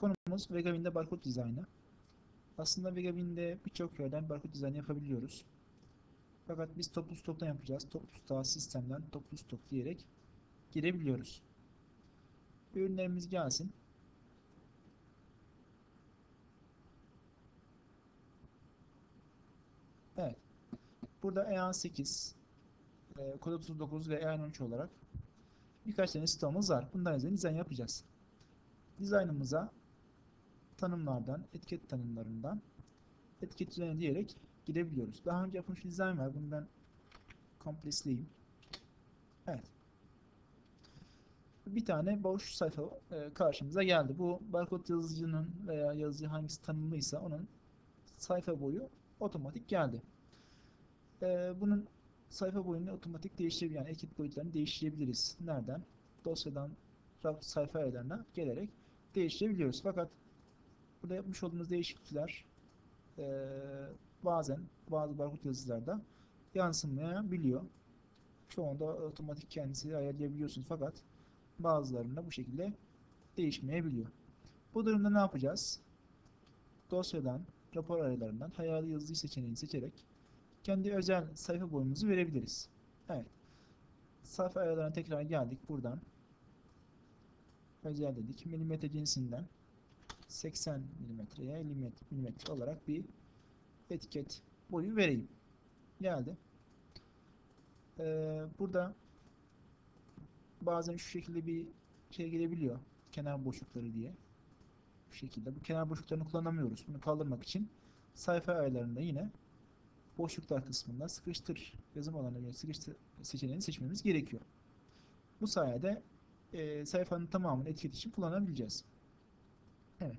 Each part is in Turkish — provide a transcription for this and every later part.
Konumuz Vegabin'de barkod dizaynı. Aslında Vegabin'de birçok yerden barkod dizaynı yapabiliyoruz. Fakat biz toplu stoktan yapacağız. Toplu stoğa sistemden toplu stok diyerek girebiliyoruz. Ürünlerimiz gelsin. Evet. Burada EAN 8, e, kod 39 ve EAN 13 olarak birkaç tane stoğumuz var. Bunların üzerine dizayn yapacağız. Dizaynımıza tanımlardan, etiket tanımlarından etiket üzerine diyerek girebiliyoruz. Daha önce yapılmış bir dizayn var. Bunu ben kompresleyeyim. Evet. Bir tane boş sayfa e, karşımıza geldi. Bu barkod yazıcının veya yazıcı hangisi tanımlıysa onun sayfa boyu otomatik geldi. E, bunun sayfa boyunu otomatik değiştirebilir. Yani etiket boyutlarını değiştirebiliriz. Nereden? Dosyadan sayfa ayarlarına gelerek değiştirebiliyoruz. Fakat burada yapmış olduğumuz değişiklikler e, bazen bazı barkod yazıcılarda yansımayabiliyor. Çoğunda otomatik kendisi ayarlayabiliyorsunuz fakat bazılarında bu şekilde değişmeyebiliyor. Bu durumda ne yapacağız? Dosyadan, rapor aralarından hayali yazıcı seçeneğini seçerek kendi özel sayfa boyumuzu verebiliriz. Evet. Sayfa ayarlarına tekrar geldik buradan. Özel dedik. Milimetre cinsinden 80 milimetreye 50 milimetre olarak bir etiket boyu vereyim. Geldi. Ee, burada bazen şu şekilde bir şey gelebiliyor. Kenar boşlukları diye. Bu şekilde. Bu kenar boşluklarını kullanamıyoruz. Bunu kaldırmak için sayfa ayarlarında yine boşluklar kısmında sıkıştır yazım alanına göre sıkıştır seçeneğini seçmemiz gerekiyor. Bu sayede e, sayfanın tamamını etiket için kullanabileceğiz. Evet.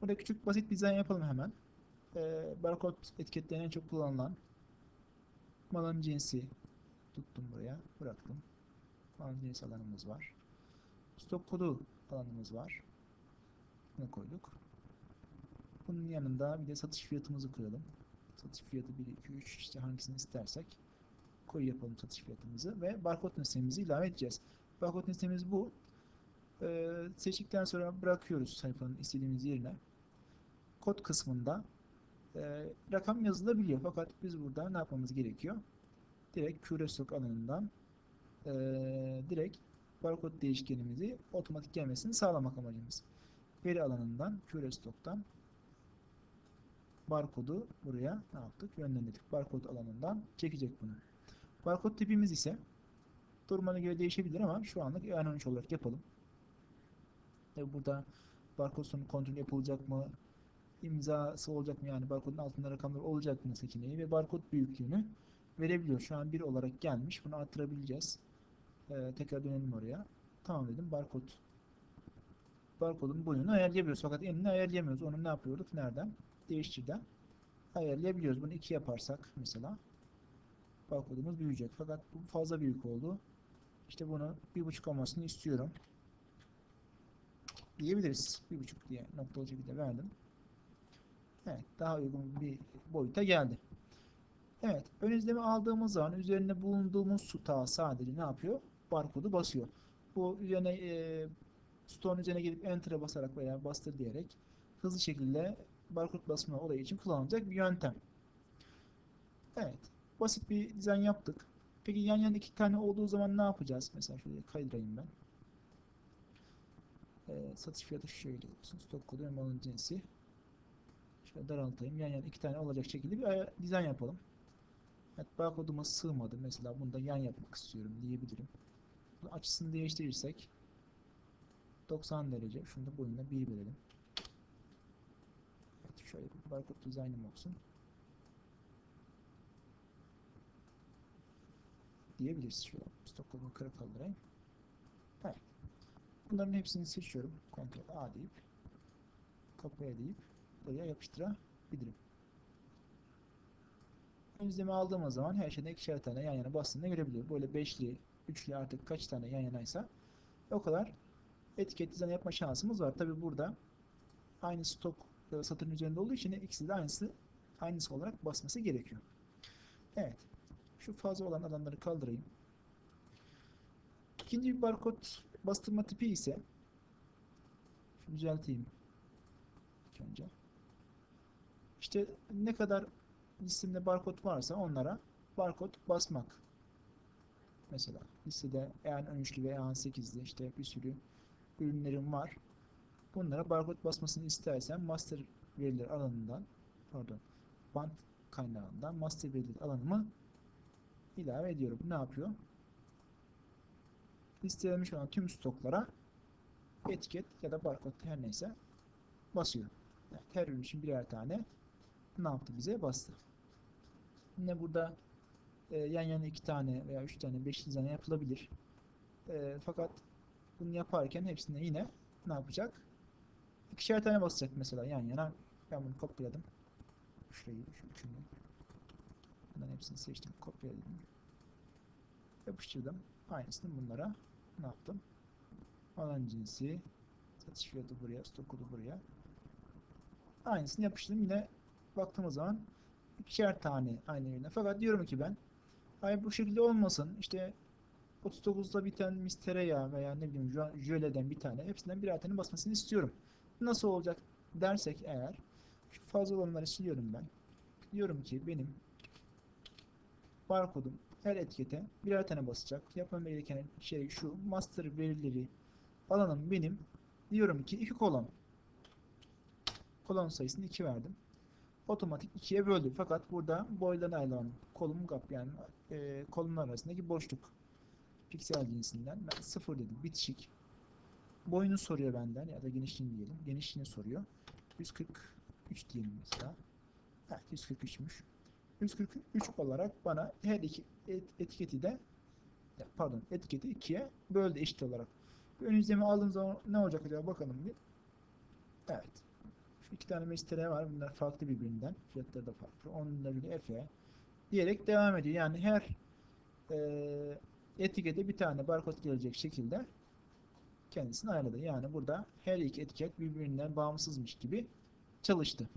Burada küçük basit bir dizayn yapalım hemen. E, barkod etiketlerine en çok kullanılan malın cinsi tuttum buraya bıraktım. Malın cinsi alanımız var. Stok kodu alanımız var. Bunu koyduk. Bunun yanında bir de satış fiyatımızı koyalım. Satış fiyatı 1, 2, 3 işte hangisini istersek koy yapalım satış fiyatımızı ve barkod nesnemizi ilave edeceğiz. Barkod nesnemiz bu. Ee, seçtikten sonra bırakıyoruz sayfanın istediğimiz yerine. Kod kısmında e, rakam yazılabiliyor. Fakat biz burada ne yapmamız gerekiyor? Direkt QRStock alanından e, direkt barkod değişkenimizi otomatik gelmesini sağlamak amacımız. Veri alanından QRStock'tan barkodu buraya ne yaptık? Yönlendirdik. Barkod alanından çekecek bunu. Barkod tipimiz ise durumuna göre değişebilir ama şu anlık EAN13 olarak yapalım. Tabi burada barkod sonu kontrol yapılacak mı? imzası olacak mı? Yani barkodun altında rakamlar olacak mı seçeneği ve barkod büyüklüğünü verebiliyor. Şu an 1 olarak gelmiş. Bunu arttırabileceğiz. Ee, tekrar dönelim oraya. Tamam dedim. Barkod barkodun boyunu ayarlayabiliyoruz. Fakat enini ayarlayamıyoruz. Onu ne yapıyorduk? Nereden? Değiştirden ayarlayabiliyoruz. Bunu 2 yaparsak mesela barkodumuz büyüyecek. Fakat bu fazla büyük oldu. İşte bunu 1.5 olmasını istiyorum. Diyebiliriz. 1.5 diye noktalı şekilde verdim. Evet. Daha uygun bir boyuta geldi. Evet. Ön izleme aldığımız zaman üzerinde bulunduğumuz sutağı sadece ne yapıyor? Barkodu basıyor. Bu üzerine e, stoğun üzerine gelip enter'a basarak veya bastır diyerek hızlı şekilde barkod basma olayı için kullanılacak bir yöntem. Evet. Basit bir dizayn yaptık. Peki yan yana iki tane olduğu zaman ne yapacağız? Mesela şöyle kaydırayım ben. Ee, satış fiyatı şöyle olsun. Stok kodu ve malın cinsi. Şöyle daraltayım. Yan yana iki tane olacak şekilde bir dizayn yapalım. Evet, barkoduma sığmadı. Mesela bunu da yan yapmak istiyorum diyebilirim. Açısını değiştirirsek 90 derece. Şunu da boyuna 1 verelim. Evet, şöyle bir barkod dizaynım olsun. Diyebiliriz. Şöyle stok kodunu kara kaldırayım. Evet. Bunların hepsini seçiyorum. Ctrl A deyip kopya deyip buraya yapıştırabilirim. Ön izleme aldığımız zaman her şeyden ikişer tane yan yana bastığında görebiliyor. Böyle beşli, üçlü artık kaç tane yan yanaysa o kadar etiket dizayn yapma şansımız var. Tabi burada aynı stok satırın üzerinde olduğu için ikisi de aynısı aynısı olarak basması gerekiyor. Evet. Şu fazla olan alanları kaldırayım. İkinci bir barkod bastırma tipi ise düzelteyim. önce. İşte ne kadar listemde barkod varsa onlara barkod basmak. Mesela listede EAN 13'lü ve EAN 8'li işte bir sürü ürünlerim var. Bunlara barkod basmasını istersen master veriler alanından pardon band kaynağından master veriler alanımı ilave ediyorum. Ne yapıyor? Listelenmiş olan tüm stoklara etiket ya da barkod her neyse basıyor. Yani her ürün için birer tane ne yaptı bize? Bastı. Yine burada e, yan yana iki tane veya üç tane, beş tane yapılabilir. E, fakat bunu yaparken hepsinde yine ne yapacak? İkişer tane basacak mesela yan yana. Ben bunu kopyaladım. Şurayı, şu üçünü. Bunların hepsini seçtim, kopyaladım. Yapıştırdım. Aynısını bunlara ne yaptım? Alan cinsi, satış fiyatı buraya, stok kodu buraya. Aynısını yapıştırdım. Yine baktığımız zaman ikişer tane aynı ürüne. Fakat diyorum ki ben hayır bu şekilde olmasın. İşte 39'da bir tane mistereya veya ne bileyim jö- jöleden bir tane hepsinden birer tane basmasını istiyorum. Nasıl olacak dersek eğer şu fazla olanları siliyorum ben. Diyorum ki benim barkodum her etikete birer tane basacak. Yapmam gereken şey şu master verileri alanım benim. Diyorum ki iki kolon. Kolon sayısını 2 verdim. Otomatik ikiye böldü. Fakat burada boydan ayrılan kolum gap yani e, kolumlar arasındaki boşluk piksel cinsinden ben 0 dedim. Bitişik. Boyunu soruyor benden ya da genişliğini diyelim. Genişliğini soruyor. 143 diyelim mesela. Heh, 143'müş. 143 olarak bana her iki et- etiketi de pardon etiketi ikiye böldü eşit olarak. Bir ön izleme aldığım zaman ne olacak acaba bakalım bir. Evet. Şu iki tane mestere var. Bunlar farklı birbirinden. Fiyatları da farklı. Onun da biri Efe diyerek devam ediyor. Yani her eee etikete bir tane barkod gelecek şekilde kendisini ayarladı. Yani burada her iki etiket birbirinden bağımsızmış gibi çalıştı.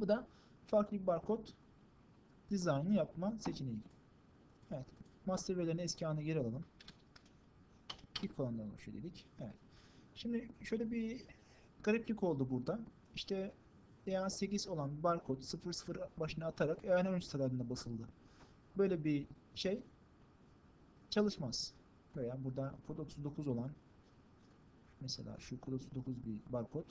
Bu da farklı bir barkod dizaynı yapma seçeneği. Evet. Master verilerini eski haline geri alalım. İlk olandan oluşuyor dedik. Evet. Şimdi şöyle bir gariplik oldu burada. İşte EA8 olan barkod 00 başına atarak EA13 sıralarında basıldı. Böyle bir şey çalışmaz. Veya burada kod 39 olan mesela şu kod 39 bir barkod.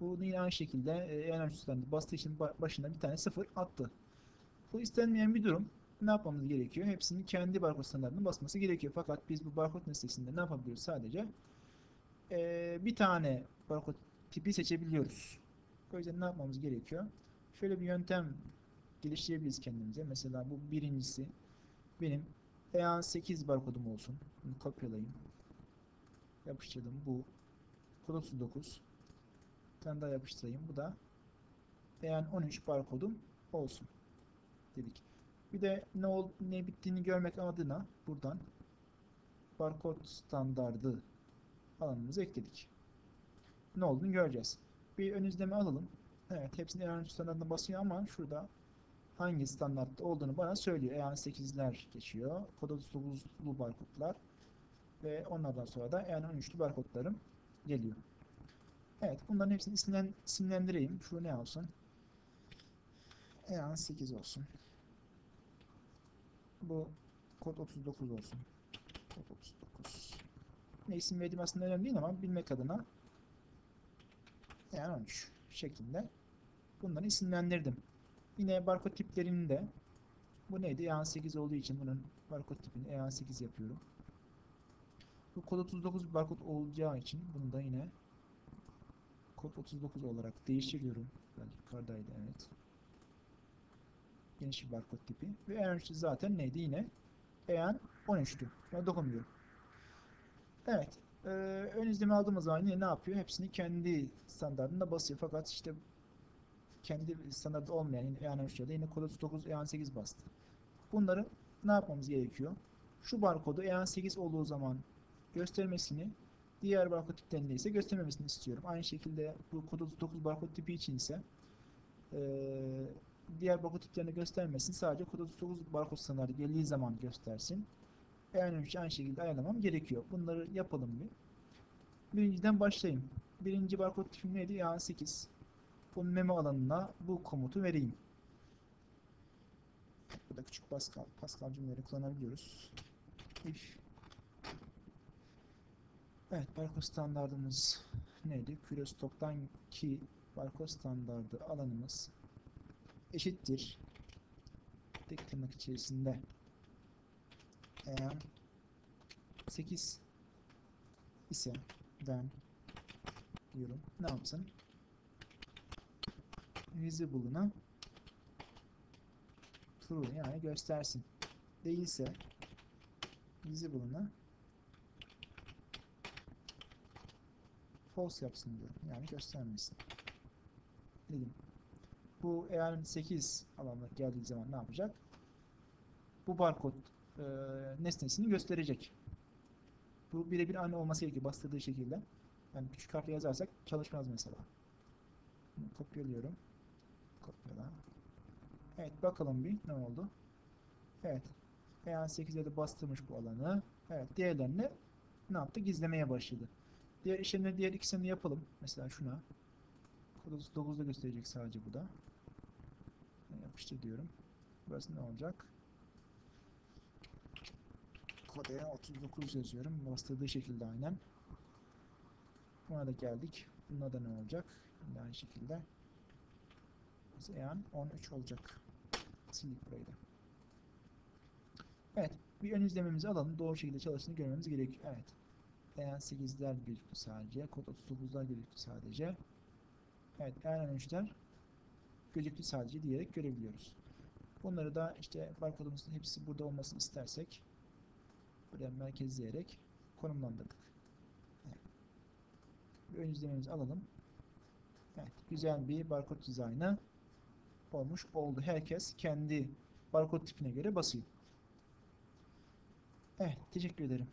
Bu yine aynı şekilde e, EA13 sıralarında bastığı için ba- başına bir tane 0 attı. Bu istenmeyen bir durum. Ne yapmamız gerekiyor? Hepsinin kendi barkod standartını basması gerekiyor. Fakat biz bu barkod nesnesinde ne yapabiliyoruz sadece? Ee, bir tane barkod tipi seçebiliyoruz. O yüzden ne yapmamız gerekiyor? Şöyle bir yöntem geliştirebiliriz kendimize. Mesela bu birincisi benim EA8 barkodum olsun. Bunu kopyalayayım. Yapıştırdım. Bu kod 39. Bir tane daha yapıştırayım. Bu da EA13 barkodum olsun dedik. Bir de ne ol ne bittiğini görmek adına buradan barkod standardı alanımızı ekledik. Ne olduğunu göreceğiz. Bir ön izleme alalım. Evet, hepsini EAN standartına basıyor ama şurada hangi standartta olduğunu bana söylüyor. EAN 8'ler geçiyor. Kod 39'lu barkodlar ve onlardan sonra da EAN 13'lü barkodlarım geliyor. Evet, bunların hepsini isimlen, isimlendireyim. Şu ne olsun? EAN 8 olsun. Bu kod 39 olsun. Kod 39. Ne isim verdiğim aslında önemli değil ama bilmek adına yani 13 şeklinde bunları isimlendirdim. Yine barkod tiplerini de bu neydi? EAN8 olduğu için bunun barkod tipini EAN8 yapıyorum. Bu kod 39 bir barkod olacağı için bunu da yine kod 39 olarak değiştiriyorum. Belki yukarıdaydı evet. Geniş bir barkod tipi. Ve EAN13 zaten neydi yine? EAN 13'tü. Buna dokunmuyorum. Evet. Ee, ön izleme aldığımız zaman yine ne yapıyor? Hepsini kendi standartında basıyor. Fakat işte kendi standartı olmayan yine EAN13'te yine kod 39 EAN8 bastı. Bunları ne yapmamız gerekiyor? Şu barkodu EAN8 olduğu zaman göstermesini diğer barkod tiplerinde ise göstermemesini istiyorum. Aynı şekilde bu kod 39 barkod tipi için ise eee diğer barkod tiplerini göstermesin. Sadece kod 39 barkod standartı geldiği zaman göstersin. Yani üç aynı şekilde ayarlamam gerekiyor. Bunları yapalım bir. Birinciden başlayayım. Birinci barkod tipim neydi? EAN 8. bu memo alanına bu komutu vereyim. Burada küçük Pascal, Pascal cümleleri kullanabiliyoruz. If Evet, barkod standardımız neydi? Kürostok'tan ki barkod standardı alanımız eşittir. Tek tırnak içerisinde eğer 8 ise ben diyorum. Ne yapsın? Visible'ına true yani göstersin. Değilse visible'ına false yapsın diyorum. Yani göstermesin. Dedim. Bu eğer 8 alanına geldiği zaman ne yapacak? Bu barkod e, nesnesini gösterecek. Bu birebir aynı olması gerekiyor bastırdığı şekilde. Yani küçük harfle yazarsak çalışmaz mesela. Bunu kopyalıyorum. Kopyala. Evet bakalım bir ne oldu. Evet. Eğer 8'e de bastırmış bu alanı. Evet diğerlerini ne yaptı? Gizlemeye başladı. Diğer işlemleri diğer ikisini yapalım. Mesela şuna. Kod 39'da gösterecek sadece bu da. Yapıştır diyorum. Burası ne olacak? Kodeye 39 yazıyorum. Bastırdığı şekilde aynen. Buna da geldik. Buna da ne olacak? Aynı şekilde. Yani 13 olacak. Sildik burayı da. Evet. Bir ön izlememizi alalım. Doğru şekilde çalıştığını görmemiz gerekiyor. Evet. Eğer 8'ler gözüktü sadece. Kod 39'lar gözüktü sadece. Evet. Eğer 13'ler gözüktü sadece diyerek görebiliyoruz. Bunları da işte barkodumuzun hepsi burada olmasını istersek buraya merkezleyerek konumlandırdık. Evet. Ön izlememizi alalım. Evet, güzel bir barkod dizaynı olmuş oldu. Herkes kendi barkod tipine göre basıyor. Evet, teşekkür ederim.